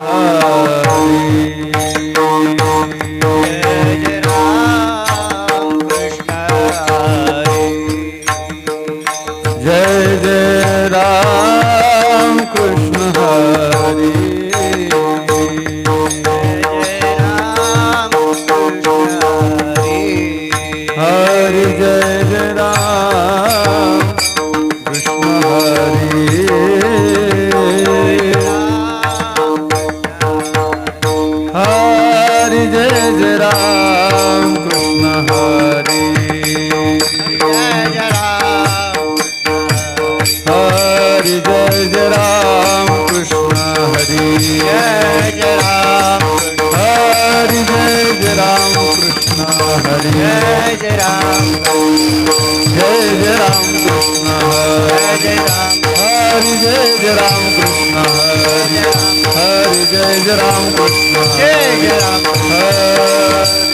जय जय राम कृष्ण हरि हरि जय जय राम कृष्ण जय जय राम हरि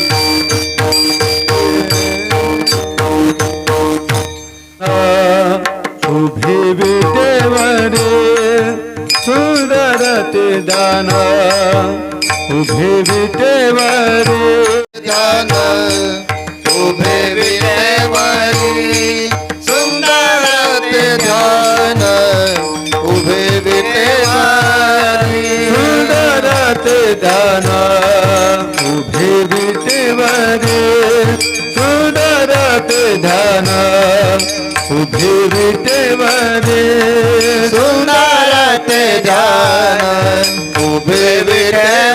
उभे विटेवरे सुंदर ते दान उभे विटेवरे दान उभे विटेवरी उभे विटेवरे सुंदर ते ध्यान उभे विटेवरे सुंदर ते ध्यान उभे विटेवरी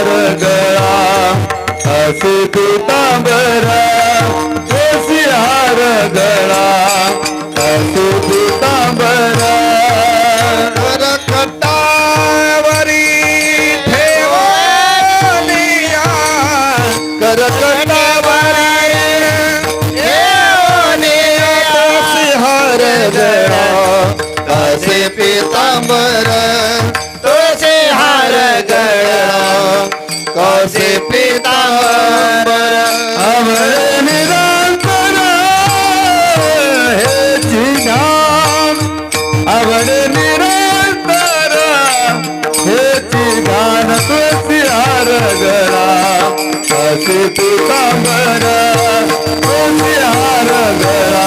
गया। गळा असे पितांबरा से पीतांबर अवर निरंतर हे चिधाम अवर निरंतर हे चिधान तुझिहार गळा असे पीतांबर तुझिहार गळा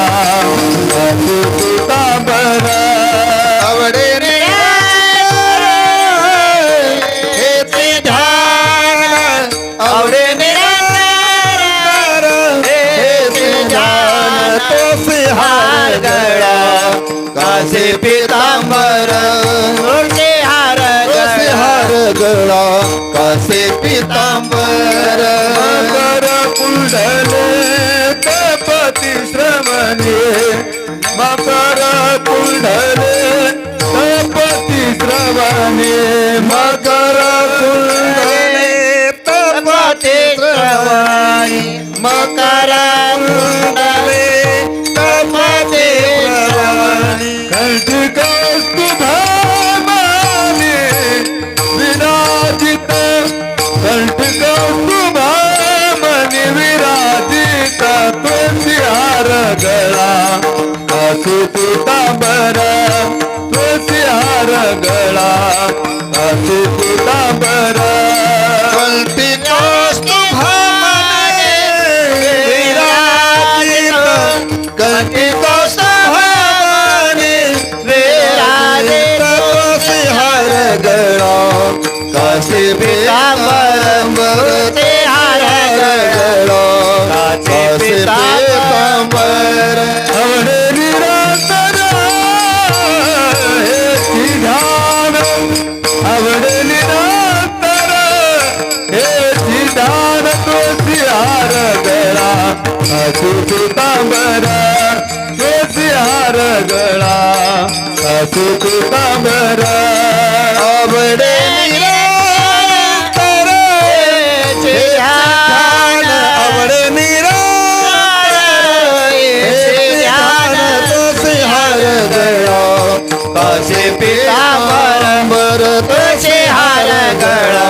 सगळा गळा कासे पितांबर. मकर कुंडले तपती श्रमणे. मकर कुंडले तपती श्रवणे. मकर कुंडले तपते श्रवणे. मकर पितांबर तुझी हार गळा असू पितांबर कासे पितांबर ते हार गळा कासे पितांबर पितांबर आवडे आवडे तोसे हार गळा कासे पितांबर तसे हार गळा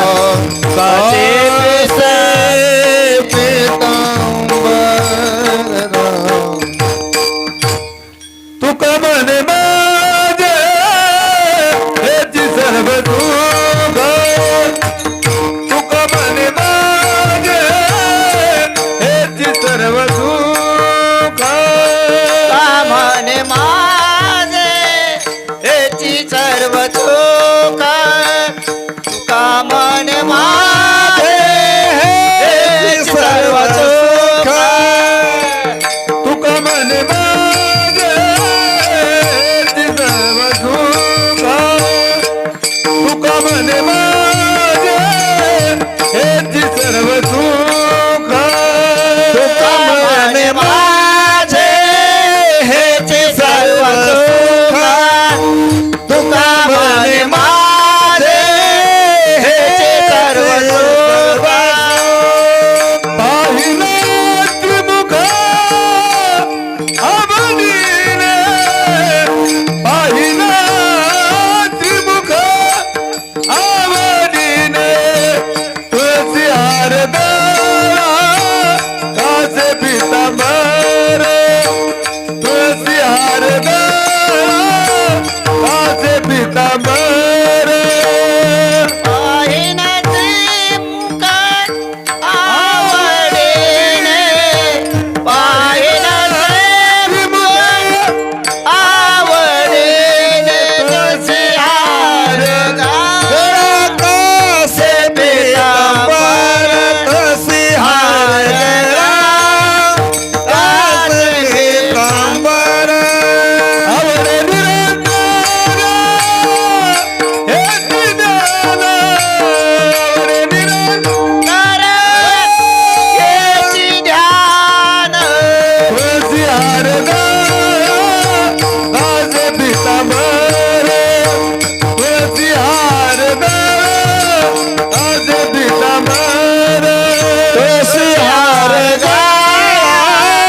हार गाळा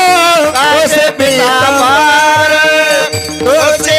कासे पितांबर तुळशी